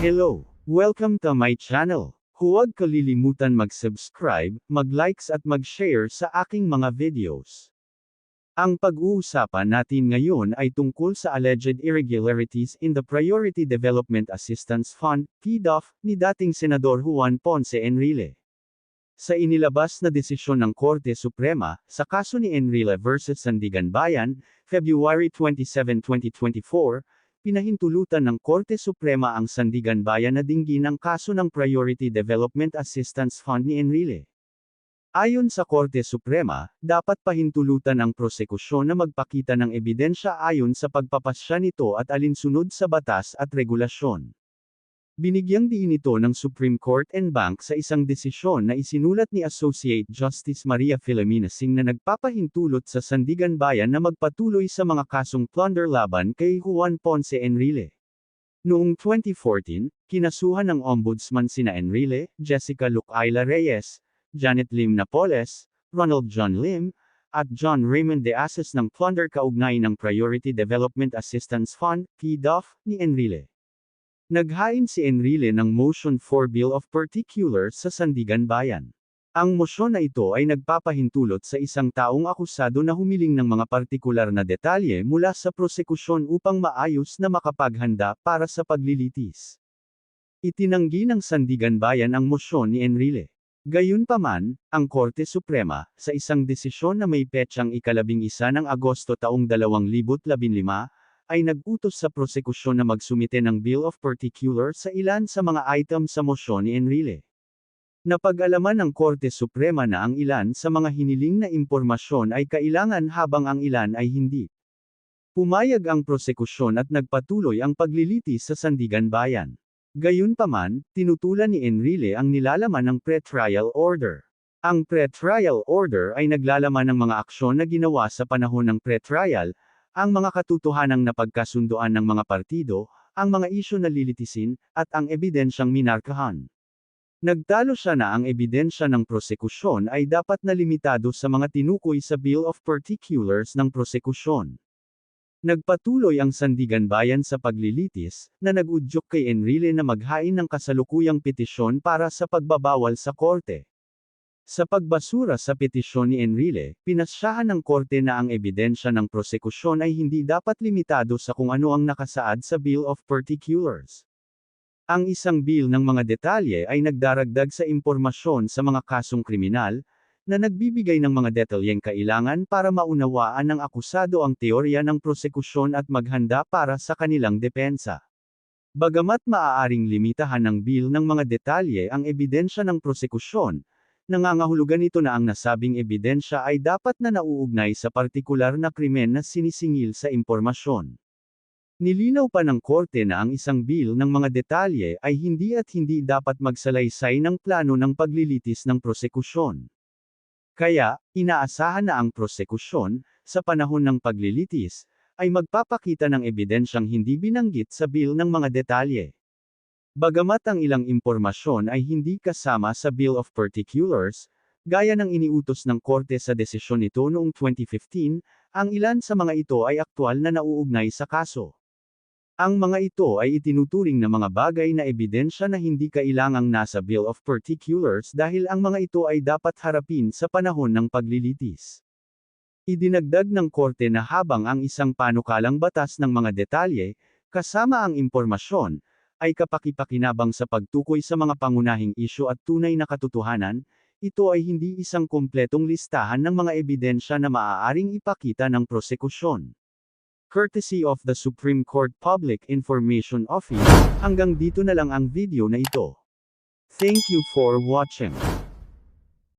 Hello! Welcome to my channel. Huwag kalilimutan mag-subscribe, mag-likes at mag-share sa aking mga videos. Ang pag-uusapan natin ngayon ay tungkol sa alleged irregularities in the Priority Development Assistance Fund, PDOF, ni dating Senador Juan Ponce Enrile. Sa inilabas na desisyon ng Korte Suprema, sa kaso ni Enrile vs. Sandigan Bayan, February 27, 2024, pinahintulutan ng Korte Suprema ang Sandigan Bayan na dinggin ang kaso ng Priority Development Assistance Fund ni Enrile. Ayon sa Korte Suprema, dapat pahintulutan ang prosekusyon na magpakita ng ebidensya ayon sa pagpapasya nito at alinsunod sa batas at regulasyon. Binigyang diin ito ng Supreme Court and Bank sa isang desisyon na isinulat ni Associate Justice Maria Filomena Singh na nagpapahintulot sa Sandigan Bayan na magpatuloy sa mga kasong plunder laban kay Juan Ponce Enrile. Noong 2014, kinasuhan ng Ombudsman sina Enrile, Jessica Lucayla Reyes, Janet Lim Napoles, Ronald John Lim, at John Raymond de Asas ng plunder kaugnay ng Priority Development Assistance Fund, PDOF, ni Enrile. Naghain si Enrile ng Motion for Bill of Particulars sa Sandigan Bayan. Ang mosyon na ito ay nagpapahintulot sa isang taong akusado na humiling ng mga partikular na detalye mula sa prosekusyon upang maayos na makapaghanda para sa paglilitis. Itinanggi ng Sandigan Bayan ang mosyon ni Enrile. Gayunpaman, ang Korte Suprema, sa isang desisyon na may petsang ikalabing isa ng Agosto taong 2015, ay nag-utos sa prosekusyon na magsumite ng Bill of Particulars sa ilan sa mga item sa mosyon ni Enrile. Napag-alaman ng Korte Suprema na ang ilan sa mga hiniling na impormasyon ay kailangan habang ang ilan ay hindi. Pumayag ang prosekusyon at nagpatuloy ang paglilitis sa Sandigan Bayan. Gayunpaman, tinutulan ni Enrile ang nilalaman ng pre-trial order. Ang pre-trial order ay naglalaman ng mga aksyon na ginawa sa panahon ng pre-trial, ang mga katotohanang napagkasundoan ng mga partido, ang mga isyo na lilitisin, at ang ebidensyang minarkahan. Nagtalo siya na ang ebidensya ng prosekusyon ay dapat na limitado sa mga tinukoy sa Bill of Particulars ng prosekusyon. Nagpatuloy ang Sandigan Bayan sa paglilitis, na nag-udyok kay Enrile na maghain ng kasalukuyang petisyon para sa pagbabawal sa korte. Sa pagbasura sa petisyon ni Enrile, pinasyahan ng korte na ang ebidensya ng prosekusyon ay hindi dapat limitado sa kung ano ang nakasaad sa Bill of Particulars. Ang isang bill ng mga detalye ay nagdaragdag sa impormasyon sa mga kasong kriminal, na nagbibigay ng mga detalyeng kailangan para maunawaan ng akusado ang teorya ng prosekusyon at maghanda para sa kanilang depensa. Bagamat maaaring limitahan ng bill ng mga detalye ang ebidensya ng prosekusyon, Nangangahulugan ito na ang nasabing ebidensya ay dapat na nauugnay sa partikular na krimen na sinisingil sa impormasyon. Nilinaw pa ng korte na ang isang bill ng mga detalye ay hindi at hindi dapat magsalaysay ng plano ng paglilitis ng prosekusyon. Kaya, inaasahan na ang prosekusyon, sa panahon ng paglilitis, ay magpapakita ng ebidensyang hindi binanggit sa bill ng mga detalye. Bagamat ang ilang impormasyon ay hindi kasama sa Bill of Particulars, gaya ng iniutos ng korte sa desisyon nito noong 2015, ang ilan sa mga ito ay aktwal na nauugnay sa kaso. Ang mga ito ay itinuturing na mga bagay na ebidensya na hindi kailangang nasa Bill of Particulars dahil ang mga ito ay dapat harapin sa panahon ng paglilitis. Idinagdag ng korte na habang ang isang panukalang batas ng mga detalye, kasama ang impormasyon, ay kapakipakinabang sa pagtukoy sa mga pangunahing isyo at tunay na katotohanan, ito ay hindi isang kumpletong listahan ng mga ebidensya na maaaring ipakita ng prosekusyon. Courtesy of the Supreme Court Public Information Office, hanggang dito na lang ang video na ito. Thank you for watching.